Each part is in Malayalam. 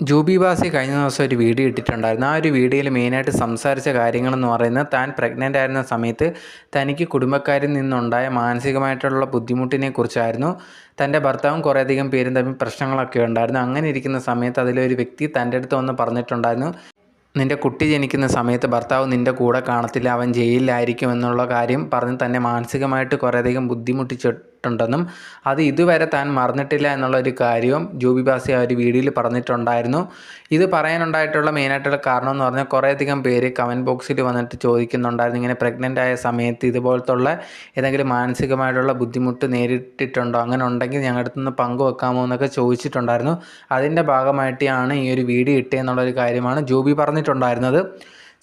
ജൂബി ബാസി കഴിഞ്ഞ ദിവസം ഒരു വീഡിയോ ഇട്ടിട്ടുണ്ടായിരുന്നു. ആ ഒരു വീഡിയോയിൽ മെയിനായിട്ട് സംസാരിച്ച കാര്യങ്ങളെന്ന് പറയുന്നത് താൻ പ്രഗ്നന്റ് ആയിരുന്ന സമയത്ത് തനിക്ക് കുടുംബക്കാരിൽ നിന്നുണ്ടായ മാനസികമായിട്ടുള്ള ബുദ്ധിമുട്ടിനെ കുറിച്ചായിരുന്നു. തന്റെ ഭർത്താവും കുറേയധികം പേരും തമ്മിൽ പ്രശ്നങ്ങളൊക്കെ ഉണ്ടായിരുന്നു. അങ്ങനെ ഇരിക്കുന്ന സമയത്ത് അതിലൊരു വ്യക്തി തന്റെ അടുത്ത് വന്ന് പറഞ്ഞിട്ടുണ്ടായിരുന്നു നിന്റെ കുട്ടി ജനിക്കുന്ന സമയത്ത് ഭർത്താവ് നിന്റെ കൂടെ കാണത്തില്ല. അവൻ ജയിലിലായിരിക്കും എന്നുള്ള കാര്യം പറഞ്ഞ് തന്നെ മാനസികമായിട്ട് കുറേയധികം ബുദ്ധിമുട്ടിച്ചിട്ടുണ്ടെന്നും അത് ഇതുവരെ താൻ മറന്നിട്ടില്ല എന്നുള്ള ഒരു കാര്യവും ജൂബി ബാസി ആ ഒരു വീഡിയോയിൽ പറഞ്ഞിട്ടുണ്ടായിരുന്നു. ഇത് പറയാനുണ്ടായിട്ടുള്ള മെയിനായിട്ടുള്ള കാരണം എന്ന് പറഞ്ഞാൽ കുറേയധികം പേര് കമന്റ് ബോക്സിൽ വന്നിട്ട് ചോദിക്കുന്നുണ്ടായിരുന്നു. ഇങ്ങനെ പ്രഗ്നന്റ് ആയ സമയത്ത് ഇതുപോലത്തുള്ള ഏതെങ്കിലും മാനസികമായിട്ടുള്ള ബുദ്ധിമുട്ട് നേരിട്ടിട്ടുണ്ടോ? അങ്ങനെ ഉണ്ടെങ്കിൽ ഞങ്ങളുടെ അടുത്ത് നിന്ന് പങ്കുവെക്കാമോ എന്നൊക്കെ ചോദിച്ചിട്ടുണ്ടായിരുന്നു. അതിന്റെ ഭാഗമായിട്ടാണ് ഈ ഒരു വീഡിയോ ഇട്ടതെന്നുള്ളൊരു കാര്യമാണ് ജൂബി പറഞ്ഞിട്ടുണ്ടായിരുന്നത്.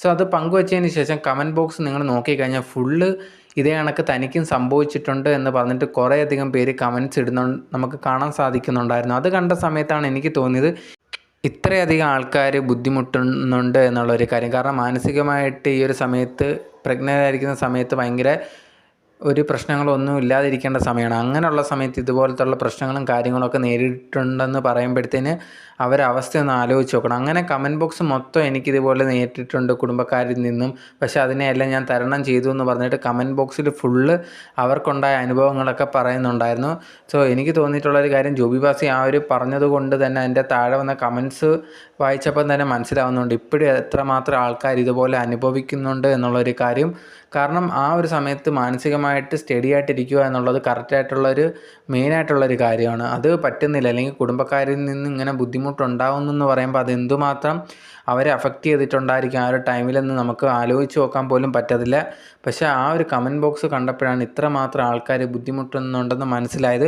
സോ അത് പങ്കുവച്ചതിന് ശേഷം കമന്റ് ബോക്സ് നിങ്ങൾ നോക്കിക്കഴിഞ്ഞാൽ ഫുള്ള് ഇതേ കണക്ക് തനിക്കും സംഭവിച്ചിട്ടുണ്ട് എന്ന് പറഞ്ഞിട്ട് കുറേയധികം പേര് കമൻസ് ഇടുന്നു നമുക്ക് കാണാൻ സാധിക്കുന്നുണ്ടായിരുന്നു. അത് കണ്ട സമയത്താണ് എനിക്ക് തോന്നിയത് ഇത്രയധികം ആൾക്കാർ ബുദ്ധിമുട്ടുന്നുണ്ട് എന്നുള്ളൊരു കാര്യം. കാരണം മാനസികമായിട്ട് ഈ ഒരു സമയത്ത് പ്രഗ്നന്റ് ആയിരിക്കുന്ന സമയത്ത് ഭയങ്കര ഒരു പ്രശ്നങ്ങളൊന്നും ഇല്ലാതിരിക്കേണ്ട സമയമാണ്. അങ്ങനെയുള്ള സമയത്ത് ഇതുപോലത്തുള്ള പ്രശ്നങ്ങളും കാര്യങ്ങളൊക്കെ നേരിട്ടുണ്ടെന്ന് പറയുമ്പോഴത്തേന് അവരെ അവസ്ഥ ഒന്ന് ആലോചിച്ച് നോക്കണം. അങ്ങനെ കമന്റ് ബോക്സ് മൊത്തം എനിക്കിതുപോലെ നേരിട്ടിട്ടുണ്ട് കുടുംബക്കാരിൽ നിന്നും. പക്ഷേ അതിനെയെല്ലാം ഞാൻ തരണം ചെയ്തു എന്ന് പറഞ്ഞിട്ട് കമന്റ് ബോക്സിൽ ഫുള്ള് അവർക്കുണ്ടായ അനുഭവങ്ങളൊക്കെ പറയുന്നുണ്ടായിരുന്നു. സോ എനിക്ക് തോന്നിയിട്ടുള്ളൊരു കാര്യം ജോബി ബാസി ആ ഒരു പറഞ്ഞതുകൊണ്ട് തന്നെ അതിന്റെ താഴെ വന്ന കമൻസ് വായിച്ചപ്പം തന്നെ മനസ്സിലാവുന്നുണ്ട്. ഇപ്പോഴും എത്രമാത്രം ആൾക്കാർ ഇതുപോലെ അനുഭവിക്കുന്നുണ്ട് എന്നുള്ളൊരു കാര്യം കാരണം ആ ഒരു സമയത്ത് മാനസികമായിട്ട് സ്റ്റഡി ആയിട്ടിരിക്കുക എന്നുള്ളത് കറക്റ്റായിട്ടുള്ളൊരു മെയിനായിട്ടുള്ളൊരു കാര്യമാണ്. അത് പറ്റുന്നില്ല. അല്ലെങ്കിൽ കുടുംബക്കാരിൽ നിന്ന് ഇങ്ങനെ ബുദ്ധിമുട്ടുണ്ടാവുന്നു എന്ന് പറയുമ്പോൾ അത് എന്തുമാത്രം അവരെ അഫക്റ്റ് ചെയ്തിട്ടുണ്ടായിരിക്കും. ആ ഒരു ടൈമിലെന്ന് നമുക്ക് ആലോചിച്ച് നോക്കാൻ പോലും പറ്റത്തില്ല. പക്ഷേ ആ ഒരു കമന്റ് ബോക്സ് കണ്ടപ്പോഴാണ് ഇത്രമാത്രം ആൾക്കാർ ബുദ്ധിമുട്ടുന്നുണ്ടെന്ന് മനസ്സിലായത്.